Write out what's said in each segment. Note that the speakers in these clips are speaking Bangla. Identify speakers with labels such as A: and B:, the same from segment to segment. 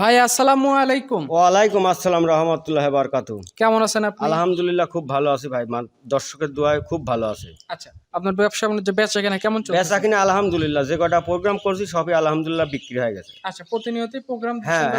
A: ভাই আসসালামু আলাইকুম।
B: ওয়ালাইকুম আসসালাম রহমতুল্লাহ বারকাতু।
A: কেমন আছেন আপনি?
B: আলহামদুলিল্লাহ খুব ভালো আছি ভাই। মান- দর্শকের দোয়ায় খুব ভালো আছে।
A: আচ্ছা আপনার ব্যবসা বাণিজ্য বেচা কেনা কেমন চলছে?
B: বেচা কিনা আলহামদুলিল্লাহ যে কটা প্রোগ্রাম করছি সবই আলহামদুলিল্লাহ বিক্রি হয়ে গেছে।
A: আচ্ছা প্রতিনিয়তই প্রোগ্রাম।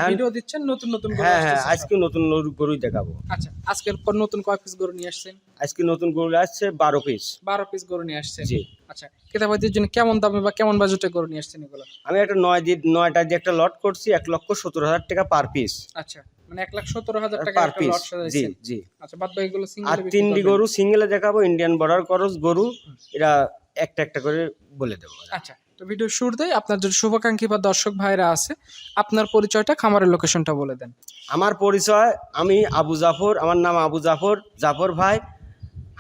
A: ভিডিও দিচ্ছেন নতুন নতুন
B: হ্যাঁ হ্যাঁ আজকে নতুন নতুন গরুই দেখাবো।
A: আচ্ছা আজকের পর নতুন কয় পিস গরু নিয়ে আসছেন?
B: আজকে নতুন গরু আসছে বারো পিস
A: বারো পিস গরু নিয়ে আসছে
B: জি।
A: আচ্ছা ক্রেতাবাদের জন্য কেমন দামে বা কেমন বাজেটে গরু নিয়ে আসছেন এগুলো?
B: আমি একটা নয় দিয়ে নয়টা দিয়ে একটা লট করছি এক লক্ষ সত্তর হাজার টাকা পার পিস
A: আচ্ছা মানে এক লাখ সতেরো হাজার টাকা
B: পার পিস জি জি।
A: আচ্ছা বাদ
B: আর তিনটি গরু সিঙ্গেলে দেখাবো ইন্ডিয়ান বর্ডার করস গরু এরা একটা একটা করে বলে দেবো।
A: আচ্ছা তো ভিডিও শুরুতেই আপনার শুভাকাঙ্ক্ষী বা দর্শক ভাইরা আছে আপনার পরিচয়টা খামারের লোকেশনটা বলে দেন।
B: আমার পরিচয় আমি আবু জাফর আমার নাম আবু জাফর জাফর ভাই।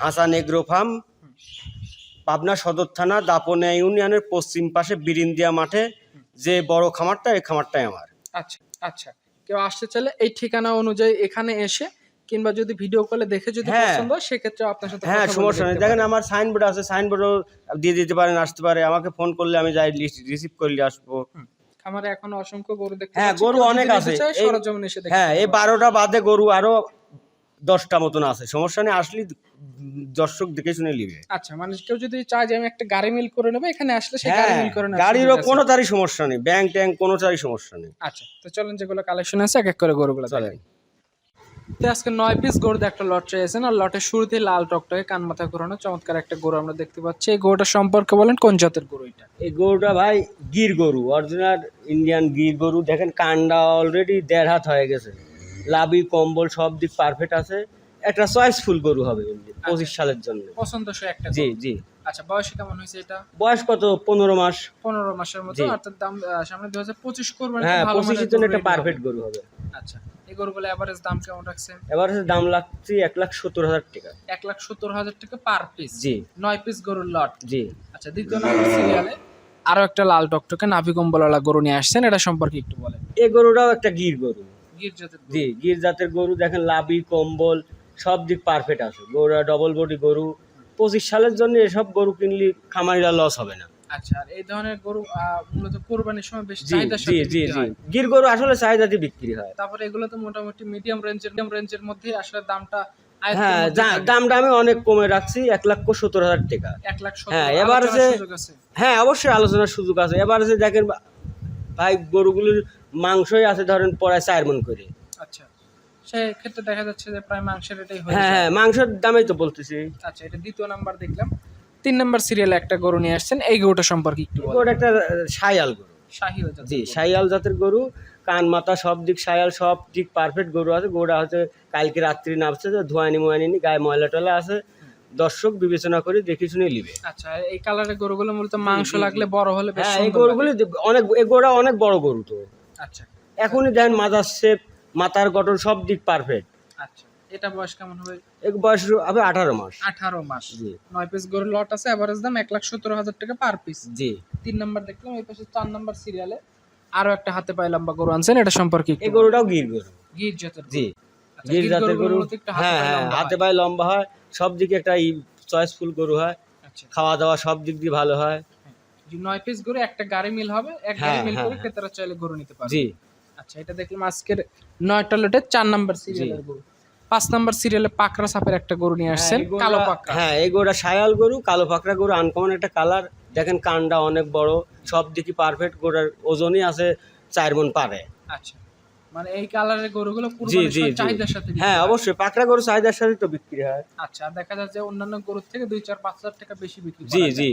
B: হাসান এগ্রো ফার্ম পাবনা সদর থানা দাপনে ইউনিয়নের পশ্চিম পাশে বিরিন্দিয়া মাঠে যে বড় খামারটা এই খামারটাই আমার
A: আচ্ছা আচ্ছা কেউ আসতে চাইলে এই ঠিকানা অনুযায়ী এখানে এসে কিংবা যদি ভিডিও কলে দেখে যদি
B: হ্যাঁ।
A: পছন্দ হয় সেক্ষেত্রে আপনার সাথে
B: হ্যাঁ সমস্যা নেই দেখেন আমার সাইনবোর্ড আছে সাইনবোর্ডও দিয়ে দিতে পারেন আসতে পারে আমাকে ফোন করলে আমি যাই লিস্ট রিসিভ করলে আসব।
A: খামারে এখন অসংখ্য গরু দেখতে
B: হ্যাঁ, গরু অনেক আছে।
A: সরজমিনে এসে
B: হ্যাঁ এই। বারোটা বাদে গরু আরও দশটা মতন আছে। সমস্যা নেই আসলে দর্শক দেখে শুনে নিবে।
A: আচ্ছা মানে কেউ যদি চায় যে আমি একটা গাড়ি মিল করে নেব এখানে আসলে সেই গাড়ি
B: হ্যাঁ
A: মিল করে নেওয়ার
B: গাড়িরও কোনো তারই সমস্যা নেই ব্যাংক ট্যাঙ্ক কোনো তারই সমস্যা নেই।
A: আচ্ছা তো চলেন যেগুলো কালেকশন আছে এক এক করে গরুগুলো
B: চলেন।
A: তো আজকে নয় পিস গরু দিয়ে একটা লট চেয়েছেন আর লটের শুরুতে লাল টকটকে কান মাথা ঘোরানো চমৎকার একটা গরু আমরা দেখতে পাচ্ছি। এই গরুটা সম্পর্কে বলেন কোন জাতের গরু এটা?
B: এই গরুটা ভাই গির গরু অরিজিনাল ইন্ডিয়ান গির গরু। দেখেন কান্ডা অলরেডি দেড় হাত হয়ে গেছে। লাভি কম্বল সব দিক পারফেক্ট আছে। একটা চয়েসফুল গরু হবে পঁচিশ সালের জন্য।
A: পছন্দসই একটা
B: জি জি।
A: আচ্ছা বয়স কেমন হয়েছে এটা?
B: বয়স কত? পনেরো মাস।
A: পনেরো মাসের মতো অর্থাৎ দাম সামনে দুই হাজার পঁচিশ করবেন
B: হ্যাঁ পঁচিশের জন্য একটা পারফেক্ট গরু হবে।
A: আচ্ছা এই গরুগুলো এভারেজ দাম কেমন রাখছেন?
B: হচ্ছে দাম লাগছে এক লাখ সত্তর হাজার টাকা।
A: এক লাখ সত্তর হাজার টাকা পার পিস
B: জি।
A: নয় পিস গরুর লট
B: জি।
A: আচ্ছা দ্বিতীয় নম্বর সিরিয়ালে আরও একটা লাল টকটকে নাভি কম্বলওয়ালা গরু নিয়ে আসছেন এটা সম্পর্কে একটু বলেন।
B: এই গরুটাও একটা গির গরু। জি গির। জাতের গরু দেখেন লাভি কম্বল সব দিক পারফেক্ট আছে। গরুটা ডবল বডি গরু। পঁচিশ সালের জন্য এসব গরু কিনলে খামারিরা লস হবে না।
A: আচ্ছা আর এই ধরনের গরু মূলত কোরবানির সময় বেশি
B: জি জি জি
A: বিক্রি
B: জি।
A: হয়।
B: গির গরু আসলে চাহিদাতে বিক্রি হয়।
A: তারপরে এগুলো তো মোটামুটি মিডিয়াম রেঞ্জের মিডিয়াম রেঞ্জের মধ্যে আসলে দামটা
B: হ্যাঁ। দামটা আমি অনেক কমে রাখছি এক সত্তর হাজার টাকা।
A: এক লাখ
B: হ্যাঁ, এবার যে- হ্যাঁ অবশ্যই আলোচনার সুযোগ আছে। এবার যে দেখেন ভাই গরুগুলির মাংসই আছে ধরেন পড়ায় চার মন করে।
A: আচ্ছা সেক্ষেত্রে দেখা যাচ্ছে যে প্রায় মাংসের এটাই হয়ে
B: হ্যাঁ হ্যাঁ মাংসের দামেই তো বলতেছি।
A: আচ্ছা এটা দ্বিতীয় নাম্বার দেখলাম। তিন নাম্বার সিরিয়ালে একটা গরু নিয়ে আসছেন এই গরুটা সম্পর্কে একটু
B: ওটা একটা সায়াল গরু।
A: শাহি হয়ে যাচ্ছে
B: জি সাইয়াল জাতের গরু কান মাথা সব দিক সায়াল সব দিক পারফেক্ট গরু আছে। গরুটা হচ্ছে কালকে রাত্রি নামছে তো ধোয়ানি মোয়ানি নি গায়ে ময়লা টলা আছে। দর্শক বিবেচনা করে দেখে শুনে নিবে।
A: আচ্ছা এই কালারের গরুগুলো মূলত মাংস লাগলে বড় হলে বেশ
B: হ্যাঁ এই গরুগুলি অনেক এই অনেক বড় গরু তো।
A: আচ্ছা।
B: এখনই দেখেন মাথার শেপ মাথার গঠন সব দিক পারফেক্ট
A: আচ্ছা এটা বয়স কেমন হবে?
B: এক বয়স হবে আঠারো মাস।
A: আঠারো মাস।
B: জি।
A: নয় পিস গরুর লট আছে এভারেজ দাম এক লাখ হাজার টাকা পার পিস
B: জি।
A: তিন নাম্বার দেখলাম এই পাশে চার নাম্বার সিরিয়ালে আরও একটা হাতে পায়ে লম্বা গরু আনছেন এটা সম্পর্কে
B: এই গরুটাও গির গরু।
A: গির জাতের
B: জি। গির
A: গির
B: জাতের গরু হ্যাঁ হ্যাঁ হাতে পায়ে লম্বা হয়। সব দিকে একটা চয়েসফুল গরু হয়।
A: আচ্ছা।
B: খাওয়া দাওয়া সব দিক দিয়ে ভালো হয়।
A: নয় পিস গরু একটা গাড়ি মিল হবে এক গাড়ি
B: হ্যাঁ,
A: মিল
B: হ্যাঁ,
A: করে
B: হ্যাঁ।
A: ক্রেতারা চাইলে গরু নিতে পারবে।
B: জি।
A: আচ্ছা এটা দেখলাম আজকের নয়টা লটের চার নাম্বার সিরিয়ালের গরু। পাঁচ নাম্বার সিরিয়ালে পাকড়া সাপের একটা গরু নিয়ে আসছেন কালো পাকড়া।
B: হ্যাঁ এই গরুটা সায়াল গরু কালো পাকড়া গরু আনকমন একটা কালার দেখেন কানটা অনেক বড় সব দিকে পারফেক্ট গরুর ওজনই আছে চার মন পারে।
A: আচ্ছা। মানে এই কালারের গরুগুলো
B: জি
A: চাহিদার সাথে
B: হ্যাঁ অবশ্যই। পাকড়া গরু চাহিদার সাথে তো বিক্রি হয়।
A: আচ্ছা দেখা যাচ্ছে অন্যান্য গরুর থেকে দুই চার পাঁচ হাজার টাকা বেশি বিক্রি
B: জি জি।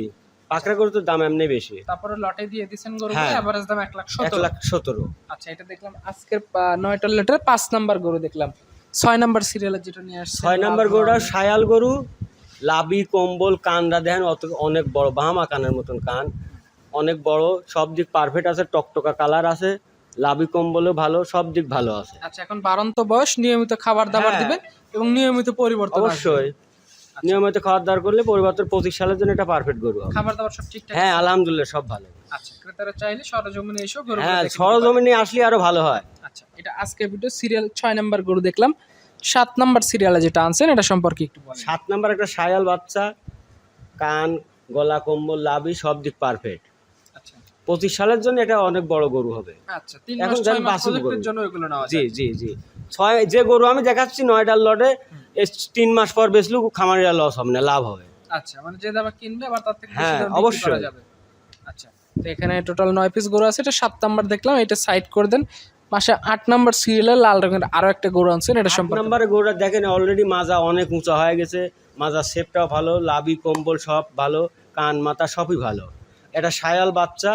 B: পাকড়া গরু তো দাম এমনি বেশি।
A: তারপরে লটে দিয়ে দিচ্ছেন গরু
B: হ্যাঁ।
A: এভারেজ দাম এক লাখ সতেরো।
B: লাখ সতেরো।
A: আচ্ছা এটা দেখলাম আজকের আহ, নয়টা লটের পাঁচ নাম্বার গরু দেখলাম। ছয় নাম্বার সিরিয়ালে যেটা নিয়ে আসছে
B: ছয় নাম্বার গরুটা সায়াল গরু লাবি কম্বল কানটা দেখেন অত অনেক বড় বাহামা কানের মতন কান। অনেক বড় সব দিক পারফেক্ট আছে টকটকা কালার আছে। লাবি কম্বলও ভালো সব দিক ভালো আছে।
A: আচ্ছা এখন বারন্ত বয়স নিয়মিত খাবার দাবার
B: হ্যাঁ।
A: দিবেন এবং নিয়মিত পরিবর্তন
B: অবশ্যই। নিয়মিত খাওয়ার দাওয়ার করলে পরিবর্তন পঁচিশ সালের জন্য এটা পারফেক্ট গরু হবে।
A: খাবার দাবার সব ঠিকঠাক
B: হ্যাঁ আলহামদুলিল্লাহ সব ভালো।
A: আচ্ছা ক্রেতারা চাইলে সরজমিনে এসেও গরু
B: হ্যাঁ সরজমিনে আসলে আরও ভালো হয়।
A: আচ্ছা এটা আজকে ভিডিও সিরিয়াল ছয় নাম্বার গরু দেখলাম। সাত নাম্বার সিরিয়ালে যেটা আনছেন এটা সম্পর্কে একটু বলেন।
B: সাত নাম্বার একটা সায়াল বাচ্চা কান গলা কম্বল লাবি সব দিক পারফেক্ট
A: আচ্ছা
B: পঁচিশ সালের জন্য এটা অনেক বড় গরু হবে।
A: আচ্ছা
B: এখন গরু।
A: এগুলো নেওয়া
B: জি জি জি। ছয় যে গরু আমি দেখাচ্ছি নয়টার লটে তিন মাস পর বেচলেও খামারিরা লস হবে না লাভ হবে।
A: আচ্ছা মানে যে দামে কিনবে আবার তার থেকে
B: হ্যাঁ, অবশ্যই।
A: আচ্ছা তো এখানে টোটাল নয় পিস গরু আছে এটা সাত নাম্বার দেখলাম এটা সাইড করে দেন। পাশে আট নাম্বার সিরিয়ালে লাল রঙের আরও একটা গরু আনছেন এটা সম্পর্কে
B: নম্বরে গরুটা দেখেন অলরেডি মাজা অনেক উঁচা হয়ে গেছে মাজার শেপটাও ভালো লাভি কম্বল সব ভালো কান মাথা সবই ভালো। এটা সায়াল বাচ্চা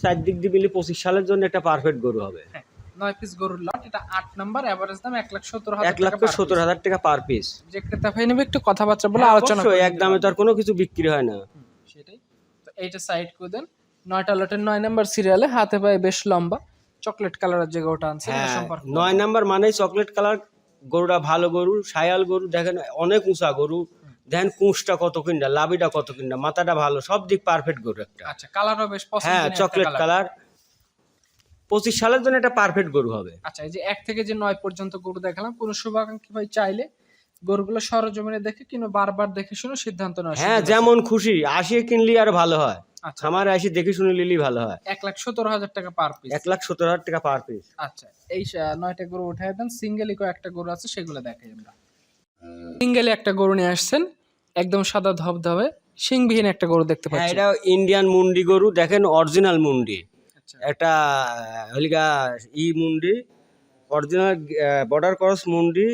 B: চারদিক দিয়ে মিলে পঁচিশ সালের জন্য একটা পারফেক্ট গরু হবে।
A: হ্যাঁ, নয় পিস গরুর লট এটা আট নাম্বার এভারেজ দাম এক লাখ সত্তর হাজার
B: এক লক্ষ সত্তর হাজার টাকা পার পিস
A: যে ক্রেতা ভাই নেবে একটু কথাবার্তা বলে আলোচনা
B: এক দামে তো আর কোনো কিছু বিক্রি হয় না।
A: সেটাই। তো এইটা সাইড করে দেন। নয়টা লটের নয় নাম্বার সিরিয়ালে হাতে পায়ে বেশ লম্বা। চকলেট কালারের যে গরুটা আনছে
B: হ্যাঁ নয় নাম্বার মানেই চকলেট কালার গরুটা ভালো গরু সায়াল গরু দেখেন অনেক উঁচা গরু। দেখেন কুঁচটা কত কিনটা লাভিটা কত কিনটা মাথাটা ভালো সব দিক পারফেক্ট গরু একটা।
A: আচ্ছা কালারও বেশ
B: হ্যাঁ চকলেট কালার পঁচিশ সালের জন্য একটা পারফেক্ট গরু হবে।
A: আচ্ছা এই যে এক থেকে যে নয় পর্যন্ত গরু দেখালাম কোনো শুভাকাঙ্ক্ষী ভাই চাইলে গরুগুলো সরজমিনে দেখে কিংবা বারবার দেখে শুনে সিদ্ধান্ত নেওয়া
B: হ্যাঁ যেমন খুশি আসিয়ে কিনলি আর ভালো হয়।
A: আচ্ছা।
B: খামারে আসি দেখে শুনে নিলি ভালো হয়।
A: এক লাখ সত্তর হাজার টাকা পার পিস
B: এক লাখ সত্তর হাজার টাকা পার পিস
A: আচ্ছা এই নয়টা গরু উঠে দেন সিঙ্গেলি একটা গরু আছে সেগুলো দেখাই আমরা। সিঙ্গেলি একটা গরু নিয়ে আসছেন একদম সাদা ধবধবে শিংবিহীন একটা গরু দেখতে
B: হ্যাঁ
A: পাচ্ছি।
B: এটা ইন্ডিয়ান মুন্ডি গরু দেখেন অরিজিনাল মুন্ডি।
A: আচ্ছা।
B: একটা হলিগা ই মুন্ডি অরিজিনাল বর্ডার ক্রস মুন্ডি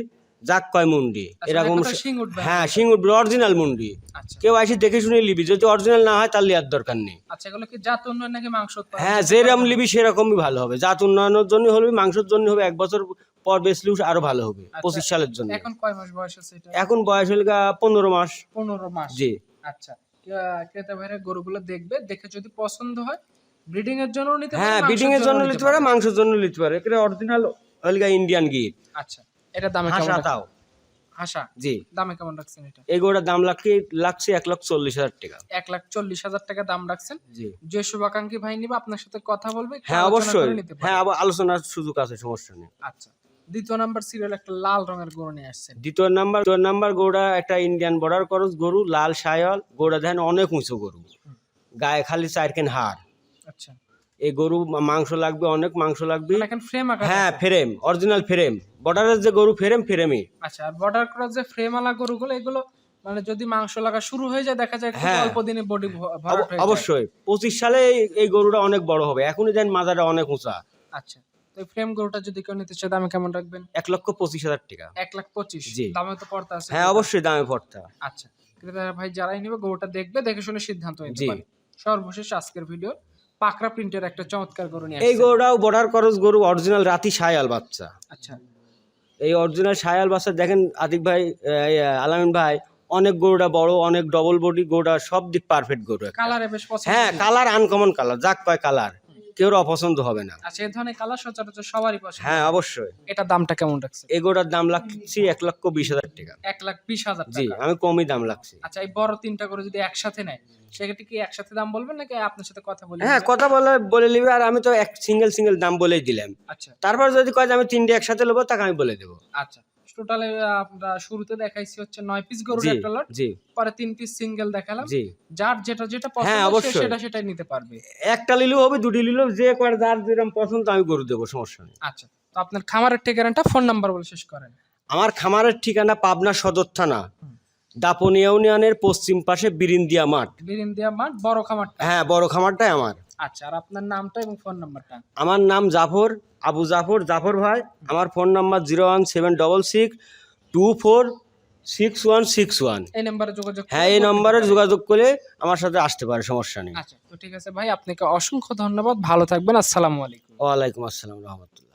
B: জাক কয় মুন্ডি এরকম
A: এক শিং উঠবে?
B: হ্যাঁ সিং উঠবে অরিজিনাল মুন্ডি।
A: আচ্ছা।
B: কেউ আসি দেখে শুনে লিবি যদি অরিজিনাল না হয় তার লিয়ার দরকার নেই।
A: আচ্ছা এগুলো কি জাত উন্নয়ন নাকি মাংস উৎপাদন?
B: হ্যাঁ যেরকম লিবি সেরকমই ভালো হবে। জাত উন্নয়নের জন্য হলে মাংসের জন্য হবে এক বছর পর বেচলেও আরও ভালো হবে
A: আচ্ছা।
B: পঁচিশ সালের জন্য।
A: এখন কয় মাস বয়স আছে এটা?
B: এখন বয়স হল পনেরো মাস।
A: পনেরো মাস?
B: জি।
A: আচ্ছা। ক্রেতা ভাইরা গরুগুলো দেখবে দেখে যদি পছন্দ হয় ব্রিডিং এর জন্য নিতে
B: হ্যাঁ বিডিং এর জন্য
A: নিতে
B: পারে মাংসের জন্য নিতে পারে। এটা অরিজিনাল হলগা ইন্ডিয়ান গির
A: আচ্ছা এটা দামে কেমন
B: তাও।
A: হাসা
B: জি।
A: দামে কেমন রাখছেন এটা?
B: এই গরুটার দাম লাগছে লাগছে এক লাখ চল্লিশ হাজার টাকা।
A: এক লাখ চল্লিশ হাজার টাকা দাম রাখছেন?
B: জি।
A: যে শুভাকাঙ্ক্ষী ভাই নিবে আপনার সাথে কথা বলবে
B: হ্যাঁ অবশ্যই। হ্যাঁ আবার আলোচনার সুযোগ আছে সমস্যা নেই।
A: আচ্ছা। দ্বিতীয় নাম্বার সিরিয়াল একটা লাল রঙের গরু নিয়ে আসছেন।
B: দ্বিতীয় নাম্বার দ্বিতীয় নাম্বার গরুটা একটা ইন্ডিয়ান বর্ডার করস গরু লাল সায়ল গরুটা দেখেন অনেক উঁচু গরু। গায়ে খালি চারকেন হাড়।
A: আচ্ছা।
B: এই গরু মাংস লাগবে অনেক মাংস লাগবে।
A: মানে এখন ফ্রেম
B: হ্যাঁ ফ্রেম অরিজিনাল ফ্রেম বর্ডারের যে গরু ফ্রেম ফ্রেমই
A: আচ্ছা আর বর্ডার ক্রস যে ফ্রেম আলা গরুগুলো এগুলো মানে যদি মাংস লাগা শুরু হয়ে যায় দেখা যায় খুব
B: হ্যাঁ।
A: অল্প দিনে বডি
B: অবশ্যই। পঁচিশ সালে এই- এই গরুটা অনেক বড় হবে। এখনই দেন মাজাটা অনেক উঁচা।
A: আচ্ছা। তো ফ্রেম গরুটা যদি কেউ নিতে চায় দামে কেমন রাখবেন?
B: এক লক্ষ পঁচিশ হাজার টাকা।
A: এক লাখ পঁচিশ।
B: জি।
A: দামে তো পড়তে আছে।
B: হ্যাঁ অবশ্যই দামে পড়তা।
A: আচ্ছা। ক্রেতারা ভাই যারাই নেবে গরুটা দেখবে দেখে শুনে সিদ্ধান্ত নিতে
B: জি।
A: পারে। সর্বশেষ আজকের ভিডিও পাকড়া প্রিন্টের একটা চমৎকার গরু নিয়ে
B: এই
A: আসছে।
B: গরুটাও বর্ডার করস গরু অরিজিনাল রাতি সায়াল বাচ্চা।
A: আচ্ছা।
B: এই অরিজিনাল সায়াল বাচ্চা দেখেন আতিক ভাই এই, আলামিন ভাই অনেক গরুটা বড় অনেক ডবল বডি গরুটা সব দিক পারফেক্ট গরু একটা।
A: কালারে বেশ পছন্দ।
B: হ্যাঁ কালার আনকমন কালার যাক কয় কালার কেউ অপছন্দ হবে না।
A: আচ্ছা এই ধরনের কালার সচরাচর সবারই পছন্দ।
B: হ্যাঁ অবশ্যই।
A: এটা দামটা কেমন রাখছে?
B: দাম লাগছে এক লক্ষ বিশ হাজার টাকা।
A: এক লাখ বিশ হাজার
B: জি আমি কমই দাম লাগছে।
A: আচ্ছা এই বড় তিনটা করে যদি একসাথে নেয় সেক্ষেত্রে কি একসাথে দাম বলবেন নাকি আপনার সাথে কথা বলে
B: হ্যাঁ কথা বলে বলে নিবে আর আমি তো এক সিঙ্গেল সিঙ্গেল দাম বলেই দিলাম।
A: আচ্ছা।
B: তারপর যদি কয় যে আমি তিনটে একসাথে নেব তাকে আমি বলে দেবো।
A: আচ্ছা। টোটালে আমরা শুরুতে দেখাইছি হচ্ছে নয় পিস গরুর একটা লট পরে তিন পিস সিঙ্গেল দেখালাম। যার যেটা যেটা
B: হ্যাঁ,
A: পছন্দ
B: অবশ্যই।
A: সেটা সেটাই নিতে পারবে।
B: একটা নিলেও হবে দুটি নিলেও যে কয় যার যেরকম পছন্দ আমি গরু দেবো সমস্যা নেই।
A: আচ্ছা তো আপনার খামারের ঠিকানাটা ফোন নাম্বার বলে শেষ করেন।
B: আমার খামারের ঠিকানা পাবনা সদর থানা দাপনি ইউনিয়নের পশ্চিম পাশে বিরিন্দিয়া মাঠ।
A: বিরিন্দিয়া মাঠ বড় খামারটা।
B: হ্যাঁ বড় খামারটাই আমার।
A: আচ্ছা আর আপনার নামটা এবং ফোন নাম্বারটা
B: আমার নাম জাফর আবু জাফর জাফর ভাই। আমার phone number zero one seven double six two four six one six one
A: এই নাম্বারে যোগাযোগ
B: হ্যাঁ এই নাম্বারে যোগাযোগ করে আমার সাথে আসতে পারে সমস্যা নেই।
A: আচ্ছা তো ঠিক আছে ভাই আপনাকে অসংখ্য ধন্যবাদ ভালো থাকবেন আসসালামু আলাইকুম।
B: ওয়ালাইকুম আসসালাম রহমতুল্লাহ।